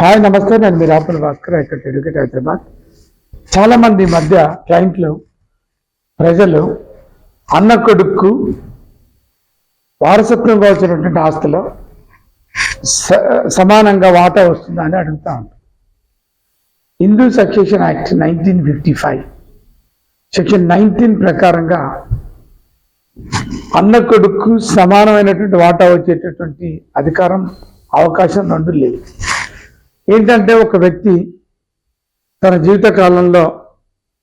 Hi నమస్తే నేను మీ రాపుల భాస్కర్ ఇక్కడ ఎడ్యుకేట్ హైదరాబాద్. చాలా మంది మధ్య క్లయింట్లు ప్రజలు అన్న కొడుకు వారసత్వంగా వచ్చినటువంటి ఆస్తిలో స- సమానంగా వాటా వస్తుందా అని అడుగుతా ఉంటాం. Hindu succession act nineteen fifty five. Section nineteen ప్రకారంగా అన్న కొడుకు సమానమైనటువంటి వాటా వచ్చేటటువంటి అధికారం అవకాశం రెండు లేవు ఏంటంటే ఒక వ్యక్తి తన జీవితకాలంలో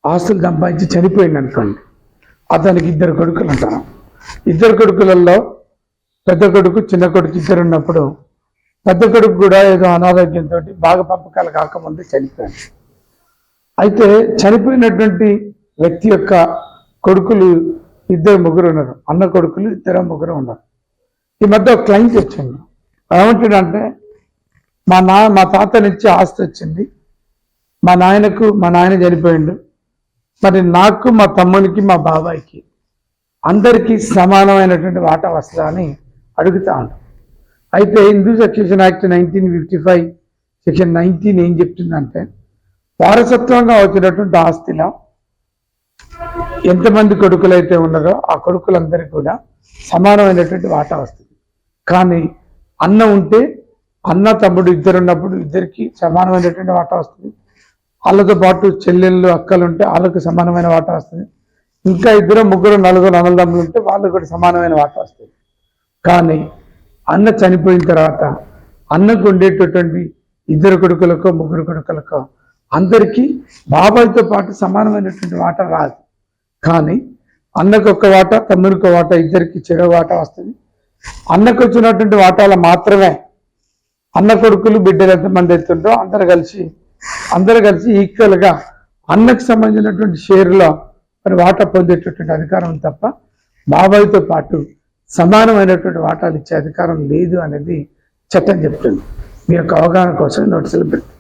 ఆస్తులు సంపాదించి చనిపోయింది అనుకోండి అతనికి ఇద్దరు కొడుకులు అంటారు ఇద్దరు కొడుకులలో పెద్ద కొడుకు చిన్న కొడుకు ఇద్దరు ఉన్నప్పుడు పెద్ద కొడుకు కూడా ఏదో అనారోగ్యంతో బాగా పంపకాలు కాకముందు చనిపోయాడు. అయితే చనిపోయినటువంటి వ్యక్తి యొక్క కొడుకులు ఇద్దరు ముగ్గురు ఉన్నారు. అన్న కొడుకులు ఇద్దరు ముగ్గురు ఉన్నారు. ఈ మధ్య ఒక క్లయింట్ వచ్చింది. ఏమంటాడంటే మా నా మా తాత నుంచి ఆస్తి వచ్చింది. మా నాయనకు మా నాయన చనిపోయిండు. మరి నాకు మా తమ్మునికి మా బాబాయికి అందరికీ సమానమైనటువంటి వాటా వస్తుందా అని అడుగుతా ఉంటాం అయితే Hindu succession act nineteen fifty five section nineteen ఏం చెప్తుందంటే వారసత్వంగా వచ్చినటువంటి ఆస్తిలో ఎంతమంది కొడుకులు అయితే ఉన్నారో ఆ కొడుకులందరికీ కూడా సమానమైనటువంటి వాటా వస్తుంది. కానీ అన్నం ఉంటే అన్న తమ్ముడు ఇద్దరు ఉన్నప్పుడు ఇద్దరికి సమానమైనటువంటి వాటా వస్తుంది. వాళ్ళతో పాటు చెల్లెళ్ళు అక్కలు ఉంటే వాళ్ళకు సమానమైన వాటా వస్తుంది. ఇంకా ఇద్దరు ముగ్గురు నలుగురు అన్నదమ్ములు ఉంటే వాళ్ళకు కూడా సమానమైన వాటా వస్తుంది. కానీ అన్న చనిపోయిన తర్వాత అన్నకు ఉండేటటువంటి ఇద్దరు కొడుకులకో ముగ్గురు కొడుకులకో అందరికీ బాబాయ్తో పాటు సమానమైనటువంటి వాటా రాదు. కానీ అన్నకు ఒక వాటా తమ్మునికి ఒక వాటా ఇద్దరికి చెరో వాటా వస్తుంది. అన్నకు వచ్చినటువంటి వాటాల మాత్రమే అన్న కొడుకులు బిడ్డలు ఎంతమంది ఎత్తుంటో అందరు కలిసి అందరు కలిసి ఈక్వల్గా అన్నకు సంబంధించినటువంటి షేర్లో మరి వాటా పొందేటటువంటి అధికారం తప్ప బాబాయ్తో పాటు సమానమైనటువంటి వాటాలు ఇచ్చే అధికారం లేదు అనేది చట్టం చెప్తుంది. మీ యొక్క అవగాహన కోసం నోటీసులు పెడుతుంది